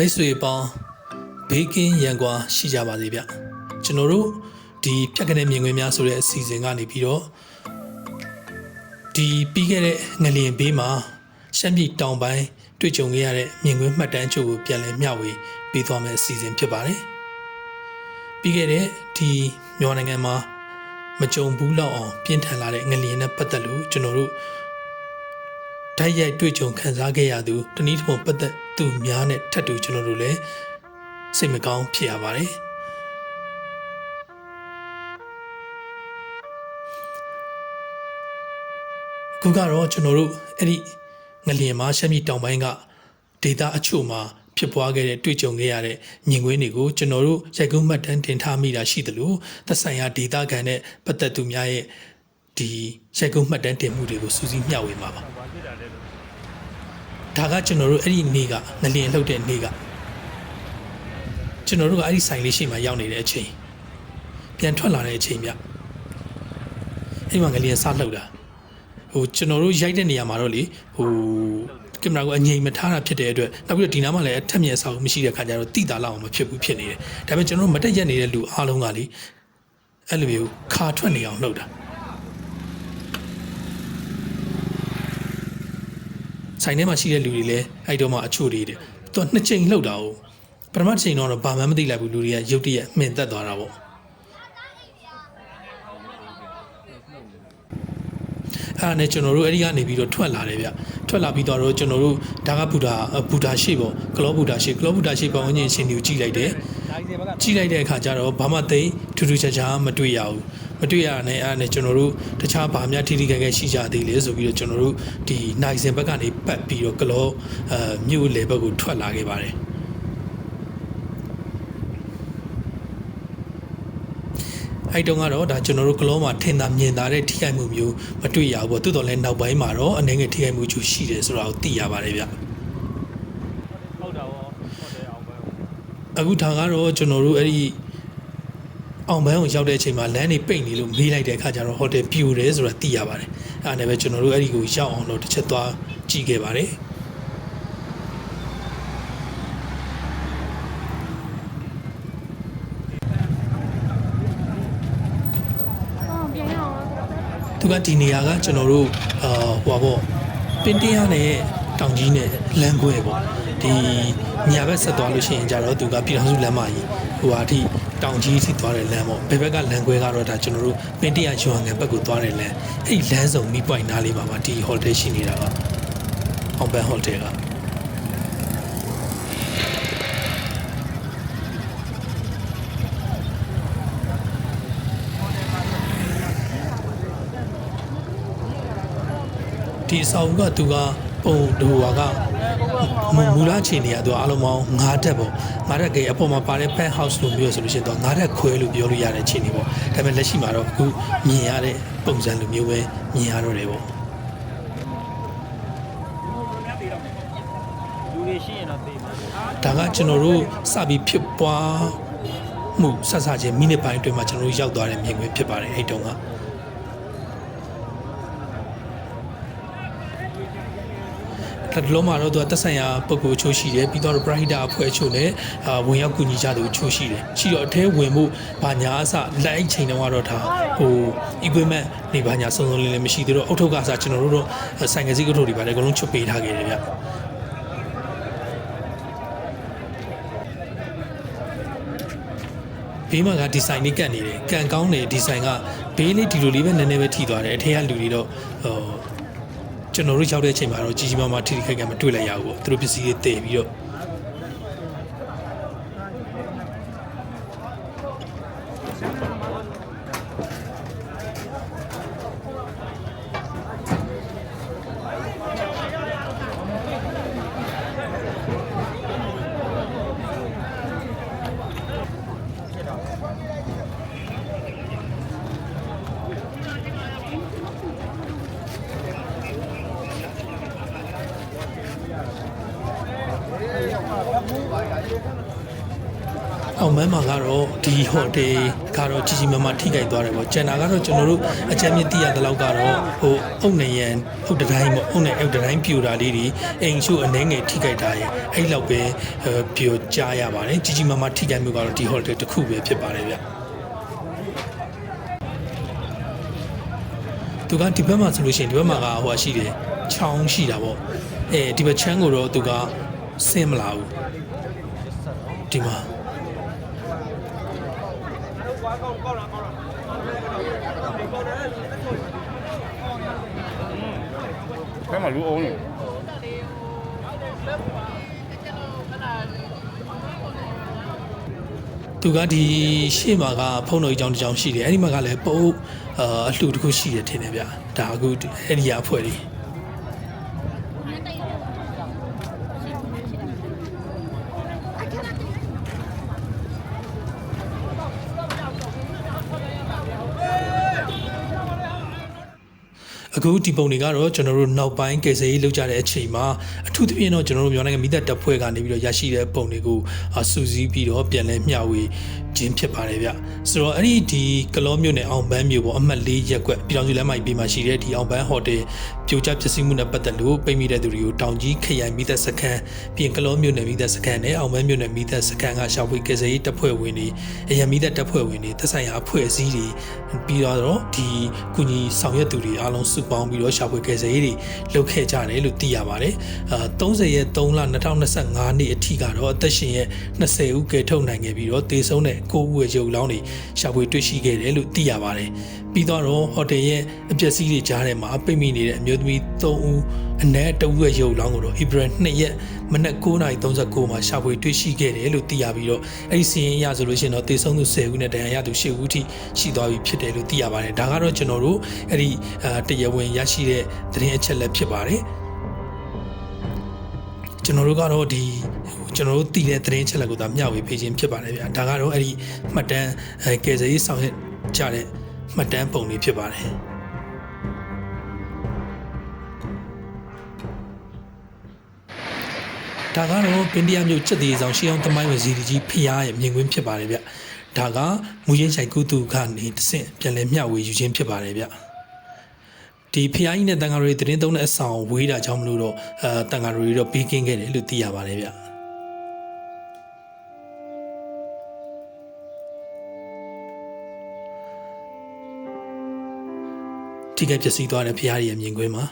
မိတ်ဆွေပေါင်းဘေးကင်းရန်ကွာရှိကြပါစေဗျကျွန်တော်တို့ဒီဖြတ်ကနေမြင်ကွင်းများဆိုတဲ့အစီအစဉ်ကနေပြီးတော့ဒီပြီးခဲ့တဲ့ငလျင်ဘေးမှာရှမ်းပြည်တောင်ပိုင်းတွေ့ကြုံခဲ့ရတဲ့မြင်ကွင်းမှတ်တမ်းချုပ်ကိုပြန်လည်မျှဝေပေးသွားမယ့်အစီအစဉ်ဖြစ်ပါတယ်ပြီးခဲ့တဲ့ဒီမြန်မာနိုင်ငံမှာမကြုံဘူးလောက်အောင်ပြင်းထန်လာတဲ့ငလျင်နဲ့ပတ်သက်လို့ကျွန်တော်တို့ ဓာတ်ရိုက်တွေ့ကြုံခံစားခဲ့ရသူတနည်းတစ်ပုံပတ်သက်သူများနဲ့ထပ်တူကျွန်တော်တို့လည်းစိတ်မကောင်းဖြစ်ရပါတယ်အခုကတော့ကျွန်တော်တို့အဲ့ဒီငလျင်မှာရှမ်းပြည်တောင်ပိုင်းကဒေတာအချို့မှာဖြစ်ပွားခဲ့တဲ့တွေ့ကြုံခဲ့ရတဲ့မြင်ကွင်းတွေကိုကျွန်တော်တို့ရိုက်ကူးမှတ်တမ်းတင်ထားမိတာရှိသလိုသက်ဆိုင်ရာဒေတာကန်နဲ့ပတ်သက်သူများရဲ့ဒီရိုက်ကူးမှတ်တမ်းတင်မှုတွေကိုစူးစီးမျှဝေမှာပါ ဒါကကျွန်တော်တို့အဲ့ဒီနေ့ကငလျင်လှုပ်တဲ့နေ့ကကျွန်တော်တို့ကအဲ့ဒီဆိုင်လေးရှိမှရောက်နေတဲ့အချိန်ပြန်ထွက်လာတဲ့အချိန်မြအဲ့မှာငလျင်စလှုပ်တာဟိုကျွန်တော်တို့ရိုက်တဲ့နေရာမှာတော့လေဟိုကင်မရာကိုအငြိမ်မထားတာဖြစ်တဲ့အတွက်နောက်ပြီးတော့ဒီနားမှာလည်းအထက်မြက်ဆောက်မရှိတဲ့ခါကျတော့တိတာလောက်အောင်မဖြစ်ဘူးဖြစ်နေတယ်ဒါပေမဲ့ကျွန်တော်တို့မတက်ရက်နေတဲ့လူအားလုံးကလေအဲ့လိုမျိုးခါထွက်နေအောင်လှုပ်တာ ဆိုင်ထဲမှာရှိတဲ့လူတွေလည်းအဲ့တော့မှအချို့တွေတဲ့သူကနှစ်ချိန်လှုပ်တာ哦ပထမတစ်ချိန်တော့ဘာမှမသိလိုက်ဘူးလူတွေကရုတ်တရက်မှင်သက်သွားတာပေါ့အဲ့ဒါနဲ့ကျွန်တော်တို့အဲ့ဒီကနေပြီးတော့ထွက်လာတယ်ဗျထွက်လာပြီးတော့ကျွန်တော်တို့ဒါကဘူတာဘူတာရှိပေါ့ကလောဘူတာရှိကလောဘူတာရှိပေါင်းဝန်းကျင်အချင်းတွေကိုကြည့်လိုက်တယ်ကြည့်လိုက်တဲ့အခါကျတော့ဘာမှသိထူးထူးခြားခြားမတွေ့ရဘူး မတွေ့ရတဲ့အဲ့ဒါနဲ့ကျွန်တော်တို့တခြားဗာများထိထိခိုက်ခိုက်ရှိကြသေးလေဆိုပြီးတော့ကျွန်တော်တို့ဒီနိုင်စင်ဘက်ကနေပတ်ပြီးတော့ကလောအဲမြို့လေဘက်ကိုထွက်လာခဲ့ပါတယ်အဲ့တုန်းကတော့ဒါကျွန်တော်တို့ကလောမှာထင်သာမြင်သာတဲ့ထိခိုက်မှုမျိုးမတွေ့ရဘူးပေါ့တိုးတော်လဲနောက်ပိုင်းမှာတော့အနေငယ်ထိခိုက်မှုချို့ရှိတယ်ဆိုတာကိုသိရပါတယ်ဗျဟုတ်တာရောဟုတ်တယ်အောင်ပဲအခုဒါကတော့ကျွန်တော်တို့အဲ့ဒီ အောင်ပန်းကိုရောက်တဲ့အချိန်မှာလမ်းတွေပိတ်နေလို့မေးလိုက်တဲ့အခါကျတော့ဟိုတယ်ပြိုတယ်ဆိုတာသိရပါတယ်။အဲဒါနဲ့ပဲကျွန်တော်တို့အဲ့ဒီကိုရောက်အောင်လို့တစ်ချက်သွားကြည့်ခဲ့ပါတယ်။သူကဒီနေရာကကျွန်တော်တို့အာဟိုပါပေါ့ပင်တင်းရနဲ့တောင်ကြီးနဲ့လမ်းခွဲပေါ့ဒီညာဘက်ဆက်သွားလို့ရှိရင်ကြတော့သူကပြည်ထောင်စုလမ်းမကြီးဟိုဟာအထိ တောင်ကြီးထိသွားတဲ့လမ်းပေါ့ဘယ်ဘက်ကလမ်းခွဲကတော့ဒါကျွန်တော်တို့ပင်တင်းရရွာငံဘက်ကိုသွားတဲ့လမ်းအဲ့ဒီလမ်းစုံမိပွိုင်နားလေးပါမှာဒီဟိုတယ်ရှိနေတာကအောင်ပန်ဟိုတယ်ကဒီအဆောင်ကသူက ပုံဒူဟာကမမူလာချင်နေရသူကအလုံးပေါင်း9တက်ပေါ့9တက်ကအပေါ်မှာပါတဲ့ pen house လို့မျိုးဆိုလို့ရှိရင်တော့9တက်ခွဲလို့ပြောလို့ရတဲ့ချင်နေပေါ့ဒါပေမဲ့လက်ရှိမှာတော့အခုမြင်ရတဲ့ပုံစံလိုမျိုးပဲမြင်ရတော့တယ်ပေါ့လူတွေရှိရင်တော့သိမှာဒါကကျွန်တော်တို့စပြီးဖြစ်ပွားမှုဆက်ဆချင်းမိနစ်ပိုင်းအတွင်းမှာကျွန်တော်တို့ရောက်သွားတဲ့မြင်ကွင်းဖြစ်ပါတယ်အဲ့တုန်းက တတလုံးမှာတော့သူကတက်ဆိုင်ရာပုံကိုချိုးရှိတယ်ပြီးတော့ Brighter အဖွဲ့ချို့လည်းအာဝင်ရောက်ကူညီကြသူချိုးရှိတယ်ရှိတော့အထဲဝင်မှုဘာညာအစလိုက်ချိန်တုန်းကတော့ဒါဟို equipment နေဘာညာစုံစုံလင်းလင်းမရှိသေးတော့အုတ်ထုပ်ကစားကျွန်တော်တို့တော့ဆိုင်ကစီးကထုတ်တွေပါတယ်အကုန်လုံးချွတ်ပေးထားခဲ့တယ်ဗျဘေးမှာကဒီဇိုင်းလေးကတ်နေတယ်ကန်ကောင်းတယ်ဒီဇိုင်းကဘေးလေးဒီလိုလေးပဲနည်းနည်းပဲထိသွားတယ်အထက်ကလူတွေတော့ဟို ကျွန်တော်တို့ရောက်တဲ့အချိန်မှာတော့ကြီးကြီးမားမားထိထိခိုက်ခိုက်မတွေ့လိုက်ရဘူးပေါ့သူတို့ပစ္စည်းတွေတည်ပြီးတော့ အောင်မမ်းမှာကတော့ဒီဟိုတေကတော့ကြီးကြီးမားမားထိခိုက်သွားတယ်ပေါ့ကျန်တာကတော့ကျွန်တော်တို့အချမ်းမြင့်တိရတဲ့လောက်ကတော့ဟိုအုတ်နေရန်အုတ်တတိုင်းပေါ့အုတ်နေအုတ်တတိုင်းပြူတာလေးတွေအိမ်ရှုအနေငယ်ထိခိုက်တာရဲ့အဲ့လောက်ပဲပြူကြားရပါတယ်ကြီးကြီးမားမားထိခိုက်မှုကတော့ဒီဟိုတေတစ်ခုပဲဖြစ်ပါတယ်ဗျသူကဒီဘက်မှာဆိုလို့ရှိရင်ဒီဘက်မှာကဟိုရှိတယ်ချောင်းရှိတာပေါ့အဲဒီဘက်ချမ်းကိုတော့သူက ဆင်းမလာဘူးဒီမှာဘယ်မှာလူအောင်လို့သူကဒီရှေ့မှာကဖုန်းတော်ကြီးကြောင်တစ်ကြောင်ရှိတယ်အဲ့ဒီမှာကလည်းပုတ်အာအလှတစ်ခုရှိတယ်ထင်တယ်ဗျဒါအခုအဲ့ဒီရအဖွဲ့လေး အခုဒီပုံတွေကတော့ကျွန်တော်တို့နောက်ပိုင်းကယ်ဆယ်ရေးလုပ်ကြတဲ့အချိန်မှာအထူးသဖြင့်တော့ကျွန်တော်တို့မြန်မာနိုင်ငံမိသက်တပ်ဖွဲ့ကနေပြီးတော့ရရှိတဲ့ပုံတွေကိုအာစူးစီးပြီးတော့ပြန်လဲမျှဝေ ခြင်းဖြစ်ပါတယ်ဗျဆိုတော့အဲ့ဒီဒီကလောမြို့နယ်အောင်ပန်းမြို့ပေါ်အမှတ်၄ရက်ကွက်ပြည်တော်စုလမ်းမကြီးပေးမှာရှိတဲ့ဒီအောင်ပန်းဟိုတယ်ပြိုကျပျက်စီးမှုနဲ့ပတ်သက်လို့ပိတ်မိတဲ့သူတွေကိုတောင်ကြီးခရိုင်မိသက်စခန်းပြင်ကလောမြို့နယ်မိသက်စခန်းနဲ့အောင်ပန်းမြို့နယ်မိသက်စခန်းကရှာဖွေကယ်ဆယ်ရေးတပ်ဖွဲ့ဝင်တွေအရန်မိသက်တပ်ဖွဲ့ဝင်တွေသက်ဆိုင်ရာအဖွဲ့အစည်းတွေပြီးတော့ဒီကုညီဆောင်ရွက်သူတွေအားလုံးစုပေါင်းပြီးတော့ရှာဖွေကယ်ဆယ်ရေးတွေလုပ်ခဲ့ကြတယ်လို့သိရပါတယ်အာ30ရက်3လ2025နှစ်အထိကတော့အသက်ရှင်ရဲ့20ဦးကယ်ထုတ်နိုင်ခဲ့ပြီးတော့တေဆုံးတဲ့9ဦးရဲ့ရုပ်လောင်းတွေရှာဖွေတွေ့ရှိခဲ့တယ်လို့သိရပါတယ်ပြီးတော့ဟိုတယ်ရဲ့အပျက်စီးတွေကြားထဲမှာပိတ်မိနေတဲ့အမျိုးသမီး3ဦးအနက်တဦးရဲ့ရုပ်လောင်းကိုတော့ဧပြီ2ရက်မနက်9:39မှာရှာဖွေတွေ့ရှိခဲ့တယ်လို့သိရပြီးတော့အဲ့ဒီစီရင်အရဆိုလို့ရှိရင်တော့တေဆုံးသူ10ဦးနဲ့ဒဏ်ရာရသူ10ဦးထိရှိသွားပြီဖြစ်တယ်လို့သိရပါတယ်ဒါကတော့ကျွန်တော်တို့အဲ့ဒီအာတရားဝင်ရရှိတဲ့သတင်းအချက်လက်ဖြစ်ပါတယ်ကျွန်တော်တို့ကတော့ဒီ ကျွန်တော်တို့တည်တဲ့သတင်းချက်လက်ကိုသာမျှဝေပေးခြင်းဖြစ်ပါတယ်ဗျာဒါကတော့အဲ့ဒီမှတ်တမ်းအဲကယ်ဆယ်ရေးဆောင်ရွက်ကြတဲ့မှတ်တမ်းပုံလေးဖြစ်ပါတယ်ဒါကတော့ပင်တရမြို့ချက်သေးဆောင်ရှေးအောင်သမိုင်းဝင်စီဒီကြီးဖျားရဲ့မြင်ကွင်းဖြစ်ပါတယ်ဗျဒါကမူရင်းဆိုင်ကုတုကနေတဆင့်ပြန်လည်မျှဝေယူခြင်းဖြစ်ပါတယ်ဗျဒီဖျားကြီးနဲ့တန်ဃာတွေသတင်းသုံးတဲ့အဆောင်ဝေးတာကြောင့်မလို့တော့အဲတန်ဃာတွေတော့ပြီးကင်းခဲ့တယ်လို့သိရပါတယ်ဗျ ထိခိုက်ပျက်စီးသွားတဲ့ဖျားရဲ့မြင်ကွင်းမှာ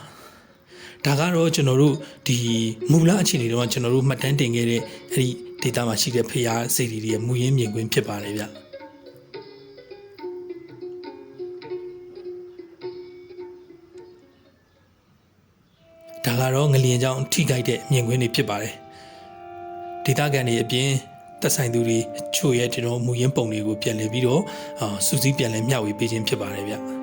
ဒါကတော့ကျွန်တော်တို့ဒီမူလအခြေအနေတော့ကျွန်တော်တို့မှတ်တမ်းတင်ခဲ့တဲ့အဲ့ဒီ data မှာရှိတဲ့ဖျားစိတ်တွေရဲ့မူရင်းမြင်ကွင်းဖြစ်ပါတယ်ဗျဒါကတော့ငလျင်ကြောင့်ထိခိုက်တဲ့မြင်ကွင်းတွေဖြစ်ပါတယ်ဒေတာကန်တွေအပြင်သက်ဆိုင်သူတွေအချို့ရဲ့ဒီတော့မူရင်းပုံတွေကိုပြန်လည်ပြီးတော့အာစူးစီးပြန်လည်မျှဝေပေးခြင်းဖြစ်ပါတယ်ဗျ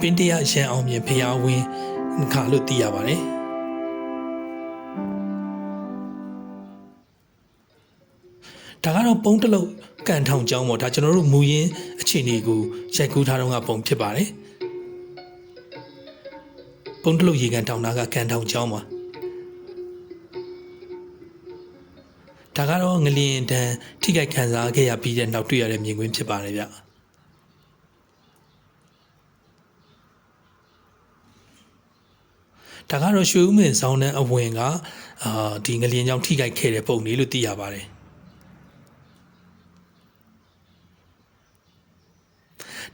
ပင်တရရန်အောင်မြင်ဖျားဝင်းခါလို့သိရပါတယ်ဒါကတော့ပုံတစ်လုံးကန်ထောင်ကျောင်းပေါ့ဒါကျွန်တော်တို့မူရင်းအခြေအနေကိုရိုက်ကူးထားတော့ကပုံဖြစ်ပါတယ်ပုံတစ်လုံးရေကန်ထောင်တာကကန်ထောင်ကျောင်းပါဒါကတော့ငလျင်တန်းထိခိုက်ခံစားခဲ့ရပြီးတဲ့နောက်တွေ့ရတဲ့မြင်ကွင်းဖြစ်ပါတယ်ဗျ ဒါကတော့ရွှေဦးမင်းဆောင်းတဲ့အဝင်ကအာဒီငလျင်ကြောင့်ထိခိုက်ခဲ့တဲ့ပုံလေးလို့သိရပါတယ်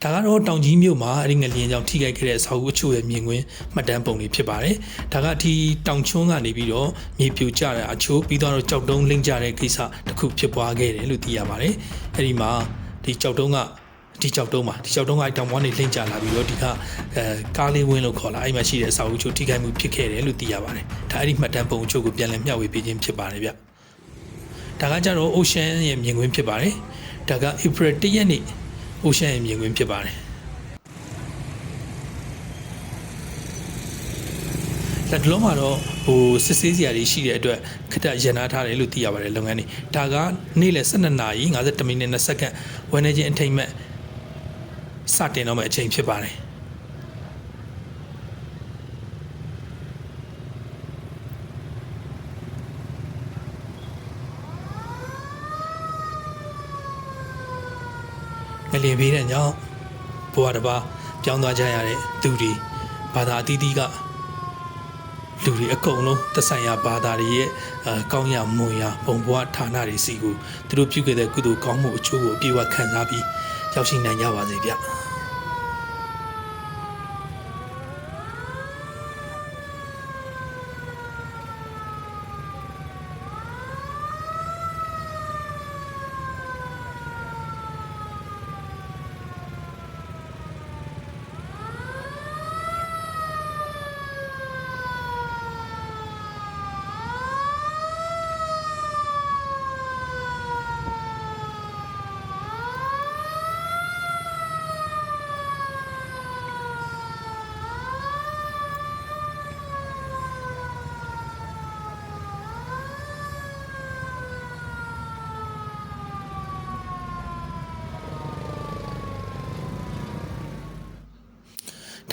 ဒါကတော့တောင်ကြီးမြို့မှာအဲ့ဒီငလျင်ကြောင့်ထိခိုက်ခဲ့တဲ့အဆောက်အဦအချို့ရဲ့မြင်ကွင်းမှတ်တမ်းပုံတွေဖြစ်ပါတယ်။ဒါကဒီတောင်ချွန်းကနေပြီးတော့မြေပြိုကျတဲ့အချို့ပြီးတော့ကြောက်တုံးလိမ့်ကျတဲ့ကိစ္စတစ်ခုဖြစ်ပွားခဲ့တယ်လို့သိရပါတယ်။အဲ့ဒီမှာဒီကြောက်တုံးက ဒီကြောက်တုံးမှာဒီကြောက်တုံးကတောင်ပေါ်နေလိမ့်ကျလာပြီးတော့ဒီကအဲကားလေးဝင်းလို့ခေါ်လာအဲ့မှာရှိတဲ့အဆောက်အဦချို့ထိခိုက်မှုဖြစ်ခဲ့တယ်လို့သိရပါတယ်။ဒါအဲ့ဒီမှတ်တမ်းပုံအချို့ကိုပြန်လည်မျှဝေပေးခြင်းဖြစ်ပါတယ်ဗျ။ဒါကကြတော့ Ocean ရဲ့မြင်ကွင်းဖြစ်ပါတယ်။ဒါက April 1ရက်နေ့ Ocean ရဲ့မြင်ကွင်းဖြစ်ပါတယ်လက်တလုံးမှာတော့ဟိုစစ်ဆေးစရာတွေရှိတဲ့အတွက်ခက်တရန်နာထားတယ်လို့သိရပါတယ်လုပ်ငန်းတွေဒါကနေ့လယ်12နာရီ52မိနစ်20စက္ကန့်ဝန်နေချင်းအထိမ့်မဲ့ စတင်တော့မယ့်အချိန်ဖြစ်ပါတယ်ငလင်ပေးတဲ့ကြောင့်ဘဝတစ်ပါးပြောင်းသွားကြရတဲ့သူတွေဘာသာအသီးသီးကလူတွေအကုန်လုံးသက်ဆိုင်ရာဘာသာတွေရဲ့အကောင်းရမွန်ရဘုံဘဝဌာနတွေစီကိုသူတို့ပြုခဲ့တဲ့ကုသိုလ်ကောင်းမှုအကျိုးကိုအပြည့်အဝခံစားပြီးရောက်ရှိနိုင်ကြပါစေဗျ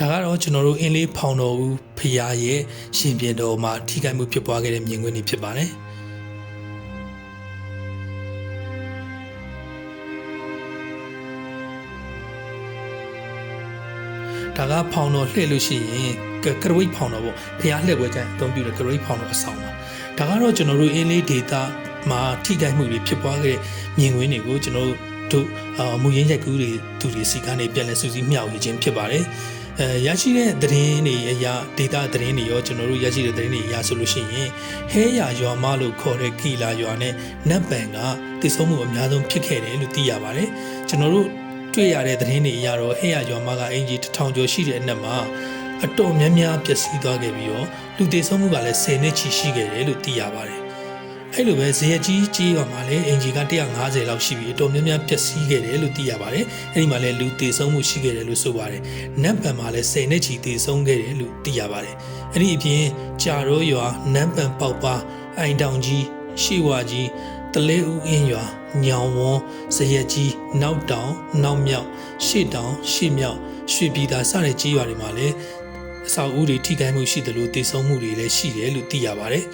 ဒါကတော့ကျွန်တော်တို့အင်းလေးဖောင်တော်ဦးဖရာရဲ့ရှင်ပြန်တော်မှာထိခိုက်မှုဖြစ်ပွားခဲ့တဲ့မြင်ကွင်းတွေဖြစ်ပါတယ်ဒါကဖောင်တော်လှည့်လို့ရှိရင်ကကရဝိတ်ဖောင်တော်ပေါ့ဖရာလှည့်ပွဲကြအသုံးပြုတဲ့ကရဝိတ်ဖောင်တော်အဆောင်ပါဒါကတော့ကျွန်တော်တို့အင်းလေးဒေတာမှာထိခိုက်မှုတွေဖြစ်ပွားခဲ့တဲ့မြင်ကွင်းတွေကိုကျွန်တော်တို့အာမူရင်းရိုက်ကူးတွေသူတွေစီကနေပြန်လည်စူးစီးမျှဝေခြင်းဖြစ်ပါတယ် အဲရရှိတဲ့သတင်းတွေအရာ data သတင်းတွေရောကျွန်တော်တို့ရရှိတဲ့သတင်းတွေအရာဆိုလို့ရှိရင်ဟဲရရွာမလို့ခေါ်တဲ့ကီလာရွာနဲ့နတ်ပန်ကတည်ဆုံးမှုအများဆုံးဖြစ်ခဲ့တယ်လို့သိရပါတယ်ကျွန်တော်တို့တွေ့ရတဲ့သတင်းတွေအရတော့ဟဲရရွာမကအင်ဂျီတစ်ထောင်ကျော်ရှိတဲ့အနက်မှာအတော်များများပျက်စီးသွားခဲ့ပြီးတော့လူတည်ဆုံးမှုကလည်း10နှစ်ချီရှိခဲ့တယ်လို့သိရပါတယ် အဲ့လိုပဲဇေယျကြီးကြီးရွာမှာလည်းအင်ဂျီက150လောက်ရှိပြီးအတော်များများပျက်စီးခဲ့တယ်လို့သိရပါတယ်အဲ့ဒီမှာလည်းလူတည်ဆုံးမှုရှိခဲ့တယ်လို့ဆိုပါတယ်နတ်ပန်မှာလည်း10နှစ်ချီတည်ဆုံးခဲ့တယ်လို့သိရပါတယ်အဲ့ဒီအပြင်ကြာရောရွာနန်းပန်ပေါက်ပါအိုင်တောင်ကြီးရှေဝါကြီးတလဲဦးအင်းရွာညောင်ဝန်းဇရက်ကြီးနောက်တောင်နောက်မြောက်ရှေ့တောင်ရှေ့မြောက်ရွှေပြည်သာစတဲ့ကြီးရွာတွေမှာလည်းအဆောက်အဦတွေထိခိုက်မှုရှိတယ်လို့တည်ဆုံးမှုတွေလည်းရှိတယ်လို့သိရပါတယ်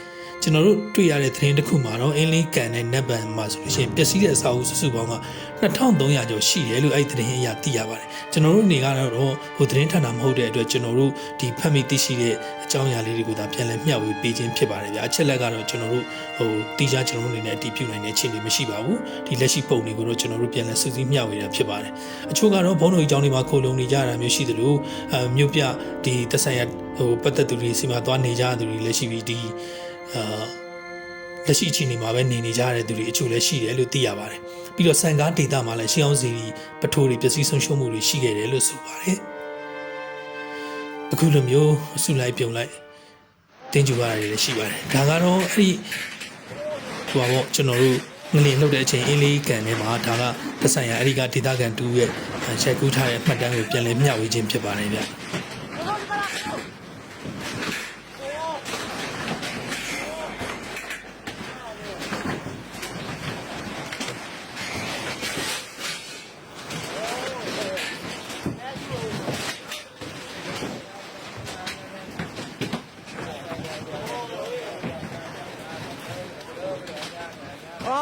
ကျွန်တော်တို့တွေ့ရတဲ့သတင်းတစ်ခုမှာတော့အင်းလေးကန်နဲ့နက်ဘန်မှာဆိုလို့ရှိရင်ပျက်စီးတဲ့အဆောက်အဦစုစုပေါင်းက2300ကျော်ရှိတယ်လို့အဲ့ဒီသတင်းအရသိရပါတယ်ကျွန်တော်တို့နေကတော့ဟိုသတင်းဌာနမဟုတ်တဲ့အတွက်ကျွန်တော်တို့ဒီဖတ်မိသိရှိတဲ့အကြောင်းအရာလေးတွေကိုဒါပြန်လည်မျှဝေပေးခြင်းဖြစ်ပါတယ်ဗျာအချက်လက်ကတော့ကျွန်တော်တို့ဟိုတီးခြားကျွန်တော်တို့အနေနဲ့အတည်ပြုနိုင်တဲ့အခြေအနေမရှိပါဘူးဒီလက်ရှိပုံတွေကိုတော့ကျွန်တော်တို့ပြန်လည်စုစည်းမျှဝေတာဖြစ်ပါတယ်အချို့ကတော့ဘုန်းတော်ကြီးကျောင်းတွေမှာခိုလုံနေကြတာမျိုးရှိသလိုအဲမြို့ပြဒီသက်ဆိုင်ရာဟိုပတ်သက်သူတွေစီမှာသွားနေကြသူတွေလည်းရှိပြီးဒီ အာလက်ရှိအချိန်ဒီမှာပဲနေနေကြတဲ့သူတွေအချို့လည်းရှိတယ်လို့သိရပါတယ်။ပြီးတော့စံကားဒေတာမှာလည်းရှင်းအောင်စီပထိုးတွေပျက်စီးဆုံးရှုံးမှုတွေရှိခဲ့တယ်လို့ဆိုပါတယ်။အခုလိုမျိုးအစုလိုက်ပြုံလိုက်တင်းကျူရတာတွေလည်းရှိပါတယ်။ဒါကတော့အဲ့ဒီဟိုပါပေါ့ကျွန်တော်တို့ငလင်နှုတ်တဲ့အချိန်အင်းလေးကန်ထဲမှာဒါကသက်ဆိုင်ရာအဲ့ဒီကဒေတာကန်တူရဲ့ချက်ကူးထားတဲ့မှတ်တမ်းကိုပြန်လည်မျှဝေခြင်းဖြစ်ပါတယ်ဗျ။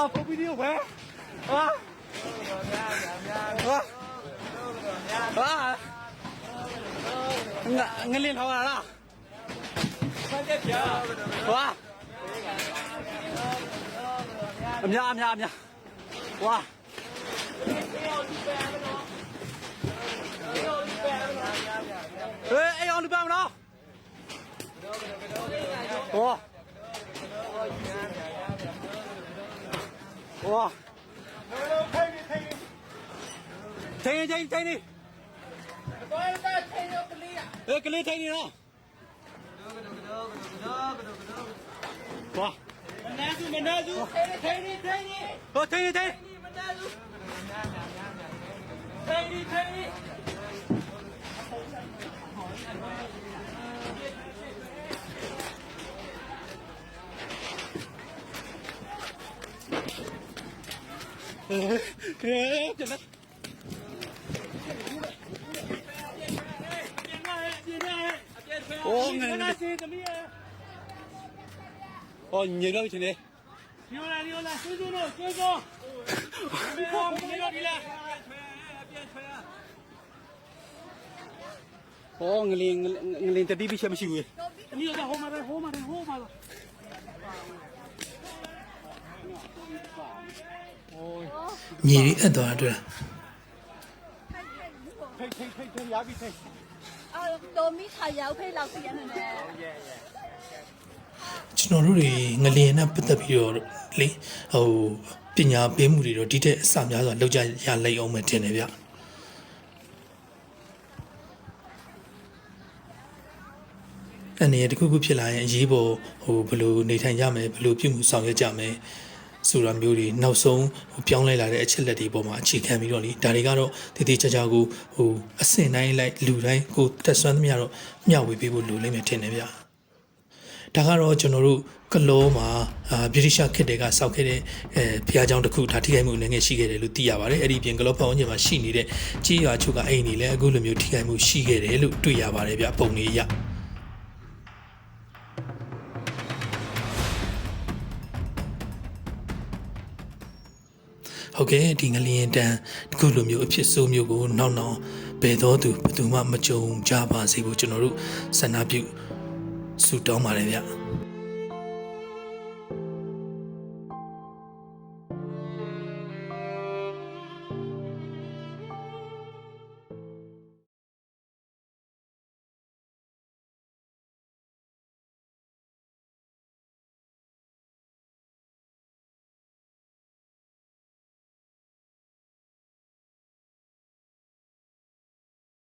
아, 포비디오 왜? 아! 아! 아! 나, 릴린 하와라. 와! 암냐, 암냐, 암냐. 와! 에, 에이, 어느 밤 나? 와! ။ဝါ။ထိုင်နေထိုင်နေထိုင်နေတော့တာထိုင်ရောကလေးอ่ะ။အေးကလေးထိုင်နေနော်။ဝါမနာစုမနာစုထိုင်နေထိုင်နေ။ဟိုထိုင်နေထိုင်နေမနာစုထိုင်နေထိုင်နေ Ủa người này Ồ nhiều đâu chuyện đi Nhiều là nhiều là xuống xuống rồi xuống xuống Ồ người liền người liền tadi bị xem siêu Nhiều là hôm nay hôm nay hôm nay လင်းငလင်းတတိပိချက်မရှိဘူးဒီကဟိုမှာဟိုမှာဟိုမှာမြေရီအပ်သွားတာတွေ့လားထိတ်ထိတ်ထိတ်ထိတ်ရပြီထိတ်အော်တော်မီခါရောက်ဖေးလောက်စီရနေတယ်ကျွန်တော်တို့တွေငလျင်နဲ့ပတ်သက်ပြီးတော့လေဟိုပညာပေးမှုတွေတော့ဒီတဲ့အစများစွာလောက်ကြရလိမ့်အောင်မယ်ထင်တယ်ဗျအနေနဲ့တခုခုဖြစ်လာရင်အရေးပေါ်ဟိုဘယ်လိုနေထိုင်ကြမယ်ဘယ်လိုပြုမှုဆောင်ရွက်ကြမယ် ဆိုတာမျိုးတွေနောက်ဆုံးဟိုပြောင်းလဲလာတဲ့အချက်လက်တွေပေါ်မှာအခြေခံပြီးတော့လေဒါတွေကတော့တည်တည်ကြကြကိုဟိုအစင်တိုင်းလိုက်လူတိုင်းကိုတက်ဆွမ်းသမျှတော့မျှဝေပေးဖို့လိုလိမ့်မယ်ထင်တယ်ဗျဒါကတော့ကျွန်တော်တို့ကလောမှာအာဗြိတိရှခေတ်တွေကစောက်ခဲ့တဲ့အဲဘုရားကျောင်းတစ်ခုဒါထိခိုက်မှုလည်းငယ်ရှိခဲ့တယ်လို့သိရပါတယ်အဲ့ဒီအပြင်ကလောဖောင်းကျင်မှာရှိနေတဲ့ကြီးရွာချုပ်ကအိမ်နေလည်းအခုလိုမျိုးထိခိုက်မှုရှိခဲ့တယ်လို့တွေ့ရပါတယ်ဗျပုံလေးရ ဟုတ်ကဲ့ဒီငလျင်တန်းဒီခုလိုမျိုးအဖြစ်ဆိုးမျိုးကိုနောက်နောက်ဘယ်တော့သူဘယ်သူမှမကြုံကြပါစေဘူးကျွန်တော်တို့ဆန္ဒပြုဆုတောင်းပါတယ်ဗျ